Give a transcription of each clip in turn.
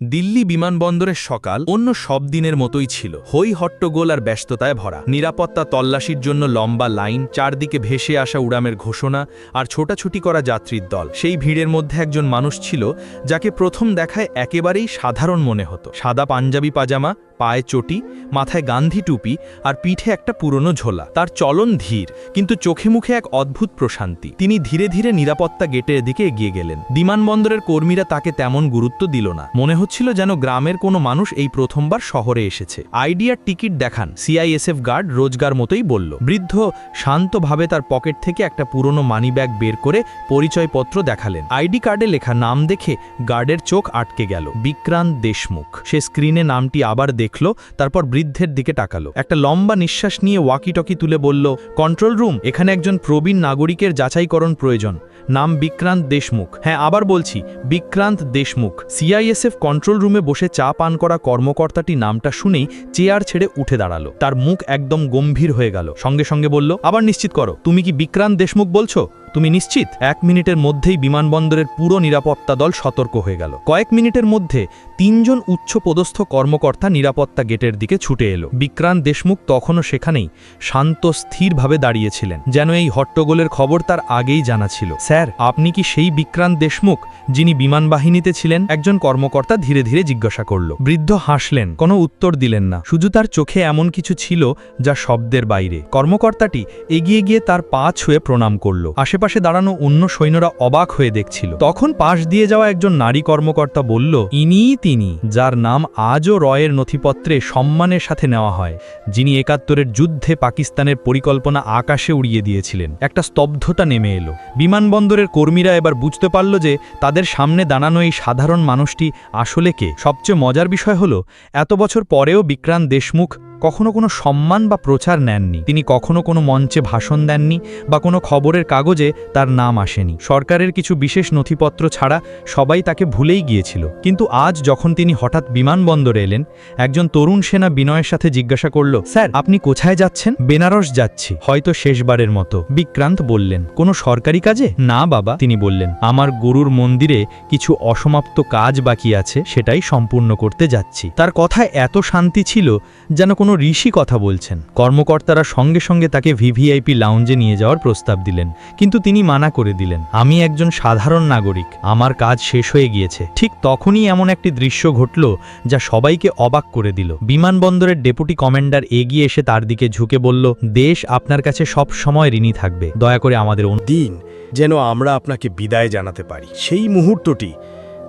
দিল্লি বিমানবন্দরের সকাল অন্য সব দিনের মতোই ছিল। হই হট্টগোল আর ব্যস্ততায় ভরা। নিরাপত্তা তল্লাশির জন্য লম্বা লাইন, চারদিকে ভেসে আসা উড়ামের ঘোষণা আর ছোটাছুটি করা যাত্রীর দল। সেই ভিড়ের মধ্যে একজন মানুষ ছিল যাকে প্রথম দেখায় একেবারেই সাধারণ মনে হতো। সাদা পাঞ্জাবি পাজামা পায়ে চটি, মাথায় গান্ধী টুপি আর পিঠে একটা পুরনো ঝোলা। তার চলন ধীর, কিন্তু চোখে মুখে এক অদ্ভুত প্রশান্তি। তিনি ধীরে ধীরে নিরাপত্তা গেটের দিকে এগিয়ে গেলেন। বিমানবন্দরের কর্মীরা তাকে তেমন গুরুত্ব দিল না। মনে হচ্ছিল যেন গ্রামের কোনো মানুষ এই প্রথমবার শহরে এসেছে। আইডিয়ার টিকিট দেখান, সিআইএসএফ গার্ড রোজগার মতোই বলল। বৃদ্ধ শান্তভাবে তার পকেট থেকে একটা পুরনো মানিব্যাগ বের করে পরিচয়পত্র দেখালেন। আইডি কার্ডে লেখা নাম দেখে গার্ডের চোখ আটকে গেল। বিক্রান্ত দেশমুখ। সে স্ক্রিনে নামটি আবার দেখল, তারপর বৃদ্ধের দিকে তাকালো। একটা লম্বা নিঃশ্বাস নিয়ে ওয়াকিটকি তুলে বলল কন্ট্রোল রুম এখানে একজন প্রবীণ নাগরিকের যাচাইকরণ প্রয়োজন। নাম বিক্রান্ত দেশমুখ। হ্যাঁ আবার বলছি, বিক্রান্ত দেশমুখ। সিআইএসএফ কন্ট্রোল রুমে বসে চা পান করা কর্মকর্তাটি নামটা শুনেই চেয়ার ছেড়ে উঠে দাঁড়াল। তার মুখ একদম গম্ভীর হয়ে গেল। সঙ্গে সঙ্গে বলল, আবার নিশ্চিত করো, তুমি কি বিক্রান্ত দেশমুখ বলছো? তুমি নিশ্চিত? এক মিনিটের মধ্যেই বিমানবন্দরের পুরো নিরাপত্তা দল সতর্ক হয়ে গেল। কয়েক মিনিটের মধ্যে তিনজন উচ্চ পদস্থ কর্মকর্তা নিরাপত্তা গেটের দিকে ছুটে এলো। বিক্রান্ত দেশমুখ তখনও সেখানেই শান্ত, স্থিরভাবে দাঁড়িয়েছিলেন। যেন এই হট্টগোলের খবর তার আগেই জানা ছিল। স্যার, আপনি কি সেই বিক্রান্ত দেশমুখ যিনি বিমান বাহিনীতে ছিলেন? একজন কর্মকর্তা ধীরে ধীরে জিজ্ঞাসা করল। বৃদ্ধ হাসলেন, কোনো উত্তর দিলেন না। শুধু তার চোখে এমন কিছু ছিল যা শব্দের বাইরে। কর্মকর্তাটি এগিয়ে গিয়ে তার পা ছুঁয়ে প্রণাম করল। আশেপাশে দাঁড়ানো অন্য সৈন্যরা অবাক হয়ে দেখছিল। তখন পাশ দিয়ে যাওয়া একজন নারী কর্মকর্তা বলল, ইনিই তিনি, যার নাম আজও রয়ের নথিপত্রে সম্মানের সাথে নেওয়া হয়, যিনি একাত্তরের যুদ্ধে পাকিস্তানের পরিকল্পনা আকাশে উড়িয়ে দিয়েছিলেন। একটা স্তব্ধতা নেমে এলো। বিমানবন্দরের কর্মীরা এবার বুঝতে পারল যে তাদের সামনে দাঁড়ানো এই সাধারণ মানুষটি আসলে কে। সবচেয়ে মজার বিষয় হল, এত বছর পরেও বিক্রান্ত দেশমুখ কখনো কোনো সম্মান বা প্রচার নেননি। তিনি কখনো কোনো মঞ্চে ভাষণ দেননি বা কোনো খবরের কাগজে তার নাম আসেনি। সরকারের কিছু বিশেষ নথিপত্র ছাড়া সবাই তাকে ভুলেই গিয়েছিল। কিন্তু আজ যখন তিনি হঠাৎ বিমানবন্দরে এলেন, একজন তরুণ সেনা বিনয়ের সাথে জিজ্ঞাসা করল, স্যার, আপনি কোথায় যাচ্ছেন? বেনারস যাচ্ছি। হয়তো শেষবারের মতো। বিক্রান্ত বললেন, কোনো সরকারি কাজে? না, বাবা। তিনি বললেন, আমার গুরুর মন্দিরে কিছু অসমাপ্ত কাজ বাকি আছে, সেটাই সম্পূর্ণ করতে যাচ্ছি। তার কথায় এত শান্তি ছিল যেন কোনো ঋষি কথা বলছেন। কর্মকর্তারা সঙ্গে সঙ্গে তাকে ভিভিআইপি লাউঞ্জে নিয়ে যাওয়ার প্রস্তাব দিলেন, কিন্তু তিনি মানা করে দিলেন, আমি একজন সাধারণ নাগরিক, আমার কাজ শেষ হয়ে গিয়েছে। ঠিক তখনই এমন একটি দৃশ্য ঘটল যা সবাইকে অবাক করে দিল। বিমানবন্দরের ডেপুটি কমান্ডার এগিয়ে এসে তার দিকে ঝুঁকে বলল, দেশ আপনার কাছে সব সময় ঋণী থাকবে, দয়া করে আমাদের দিন যেন আমরা আপনাকে বিদায় জানাতে পারি। সেই মুহূর্তটি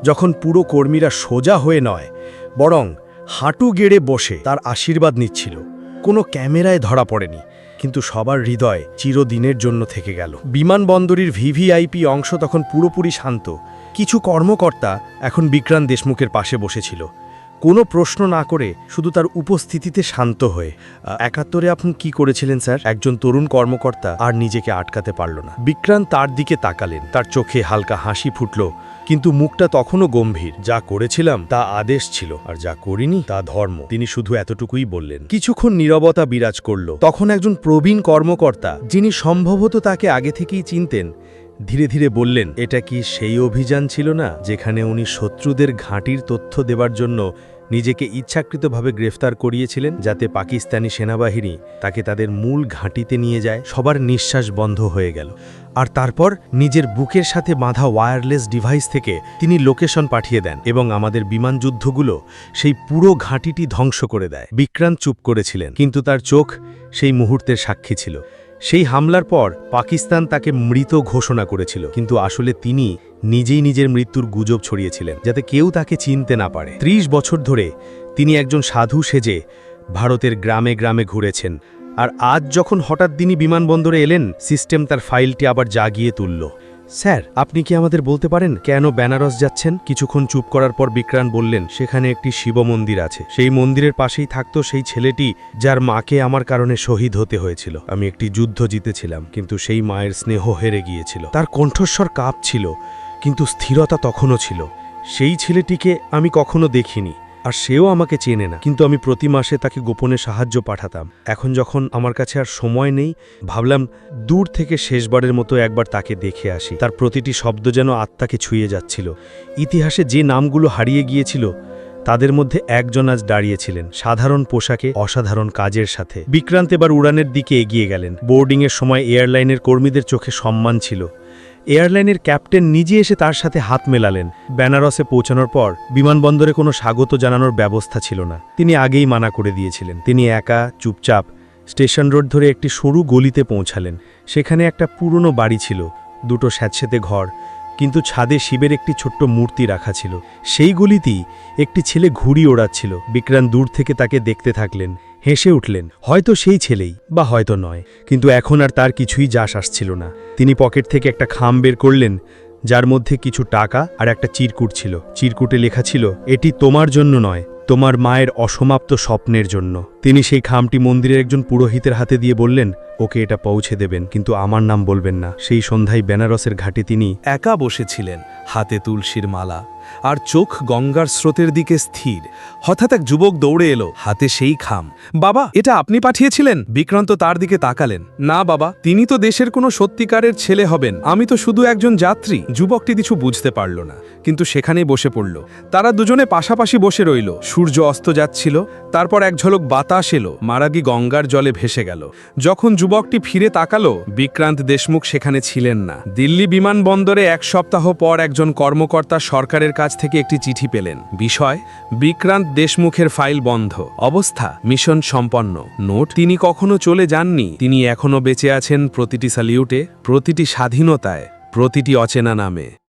যখন পুরো কর্মীরা সোজা হয়ে নয়, বরং হাঁটু গেড়ে বসে তার আশীর্বাদ নিচ্ছিল। কোনো ক্যামেরায় ধরা পড়েনি, কিন্তু সবার হৃদয় চিরদিনের জন্য থেকে গেল। বিমানবন্দরের ভিভিআইপি অংশ তখন পুরোপুরি শান্ত। কিছু কর্মকর্তা এখন বিক্রান্ত দেশমুখের পাশে বসেছিল। কোনো প্রশ্ন না করে শুধু তার উপস্থিতিতে শান্ত হয়ে একাত্তরে আপনি কি করেছিলেন, স্যার? একজন তরুণ কর্মকর্তা আর নিজেকে আটকাতে পারল না। বিক্রান্ত তার দিকে তাকালেন, তার চোখে হালকা হাসি ফুটল, কিন্তু মুখটা তখনও গম্ভীর। যা করেছিলাম, তা আদেশ ছিল, আর যা করিনি, তা ধর্ম। তিনি শুধু এতটুকুই বললেন। কিছুক্ষণ নীরবতা বিরাজ করল। তখন একজন প্রবীণ কর্মকর্তা, যিনি সম্ভবত তাকে আগে থেকেই চিনতেন ধীরে ধীরে বললেন, এটা কি সেই অভিযান ছিল না যেখানে উনি শত্রুদের ঘাঁটির তথ্য দেবার জন্য নিজেকে ইচ্ছাকৃতভাবে গ্রেফতার করিয়েছিলেন, যাতে পাকিস্তানি সেনাবাহিনী তাকে তাদের মূল ঘাঁটিতে নিয়ে যায়? সবার নিঃশ্বাস বন্ধ হয়ে গেল। আর তারপর নিজের বুকের সাথে বাঁধা ওয়্যারলেস ডিভাইস থেকে তিনি লোকেশন পাঠিয়ে দেন এবং আমাদের বিমান যুদ্ধগুলো সেই পুরো ঘাঁটিটি ধ্বংস করে দেয়। বিক্রান্ত চুপ করেছিলেন, কিন্তু তার চোখ সেই মুহূর্তের সাক্ষী ছিল। সেই হামলার পর পাকিস্তান তাকে মৃত ঘোষণা করেছিল, কিন্তু আসলে তিনি নিজেই নিজের মৃত্যুর গুজব ছড়িয়েছিলেন, যাতে কেউ তাকে চিনতে না পারে। ত্রিশ বছর ধরে তিনি একজন সাধু সেজে ভারতের গ্রামে গ্রামে ঘুরেছেন, আর আজ যখন হঠাৎ তিনি বিমানবন্দরে এলেন, সিস্টেম তার ফাইলটি আবার জাগিয়ে তুলল। স্যার, আপনি কি আমাদের বলতে পারেন কেন বেনারস যাচ্ছেন? কিছুক্ষণ চুপ করার পর বিক্রান বললেন, সেখানে একটি শিব মন্দির আছে। সেই মন্দিরের পাশেই থাকতো সেই ছেলেটি যার মাকে আমার কারণে শহীদ হতে হয়েছিল। আমি একটি যুদ্ধ জিতেছিলাম, কিন্তু সেই মায়ের স্নেহ হেরে গিয়েছিল। তার কণ্ঠস্বর কাঁপছিল, কিন্তু স্থিরতা তখনও ছিল। সেই ছেলেটিকে আমি কখনো দেখিনি। আর সেও আমাকে চেনে না। কিন্তু আমি প্রতি মাসে তাকে গোপনে সাহায্য পাঠাতাম। এখন যখন আমার কাছে আর সময় নেই, ভাবলাম দূর থেকে শেষবারের মতো একবার তাকে দেখে আসি। তার প্রতিটি শব্দ যেন আত্মাকে ছুঁয়ে যাচ্ছিল। ইতিহাসে যে নামগুলো হারিয়ে গিয়েছিল, তাদের মধ্যে একজন আজ দাঁড়িয়েছিলেন। সাধারণ পোশাকে, অসাধারণ কাজের সাথে। বিক্রান্ত এবার উড়ানের দিকে এগিয়ে গেলেন। বোর্ডিংয়ের সময় এয়ারলাইনের কর্মীদের চোখে সম্মান ছিল। এয়ারলাইনের ক্যাপ্টেন নিজে এসে তার সাথে হাত মেলালেন। বেনারসে পৌঁছানোর পর বিমানবন্দরে কোনো স্বাগত জানানোর ব্যবস্থা ছিল না। তিনি আগেই মানা করে দিয়েছিলেন। তিনি একা, চুপচাপ, স্টেশন রোড ধরে একটি সরু গলিতে পৌঁছালেন। সেখানে একটা পুরনো বাড়ি ছিল, দুটো স্যাঁতস্যাঁতে ঘর, কিন্তু ছাদে শিবের একটি ছোট্ট মূর্তি রাখা ছিল। সেই গলিতেই একটি ছেলে ঘুড়ি ওড়াচ্ছিল। বিক্রান্ত দূর থেকে তাকে দেখতে থাকলেন। হেসে উঠলেন, হয়তো সেই ছেলেই, বা হয়তো নয়। কিন্তু এখন আর তার কিছুই যাস আসছিল না। তিনি পকেট থেকে একটা খাম বের করলেন, যার মধ্যে কিছু টাকা আর একটা চিরকুট ছিল। চিরকুটে লেখা ছিল, এটি তোমার জন্য নয়, তোমার মায়ের অসমাপ্ত স্বপ্নের জন্য। তিনি সেই খামটি মন্দিরের একজন পুরোহিতের হাতে দিয়ে বললেন ওকে এটা পৌঁছে দেবেন, কিন্তু আমার নাম বলবেন না। সেই সন্ধ্যায় বেনারসের ঘাটে তিনি একা বসেছিলেন, হাতে তুলসীর মালা। আর চোখ গঙ্গার স্রোতের দিকে স্থির। হঠাৎ এক যুবক দৌড়ে এলো, হাতে সেই খাম। বাবা, এটা আপনি পাঠিয়েছিলেন? বিক্রান্ত তার দিকে তাকালেন। না বাবা, তিনি তো দেশের কোনো সত্যিকারের ছেলে হবেন। আমি তো শুধু একজন যাত্রী। যুবকটি কিছু বুঝতে পারল না, কিন্তু সেখানেই বসে পড়ল। তারা দুজনে পাশাপাশি বসে রইল। সূর্য অস্ত যাচ্ছিল, তারপর এক ঝলক বাতাস এলো। মারাগি গঙ্গার জলে ভেসে গেল। যখন যুবকটি ফিরে তাকালো, বিক্রান্ত দেশমুখ সেখানে ছিলেন না। দিল্লি বিমানবন্দরে এক সপ্তাহ পর একজন কর্মকর্তা সরকারের কাছ থেকে একটি চিঠি পেলেন। বিষয়, বিক্রান্ত দেশমুখের ফাইল বন্ধ। অবস্থা, মিশন সম্পন্ন। নোট, তিনি কখনো চলে যাননি। তিনি এখনও বেঁচে আছেন প্রতিটি স্যালিউটে, প্রতিটি স্বাধীনতায়, প্রতিটি অচেনা নামে।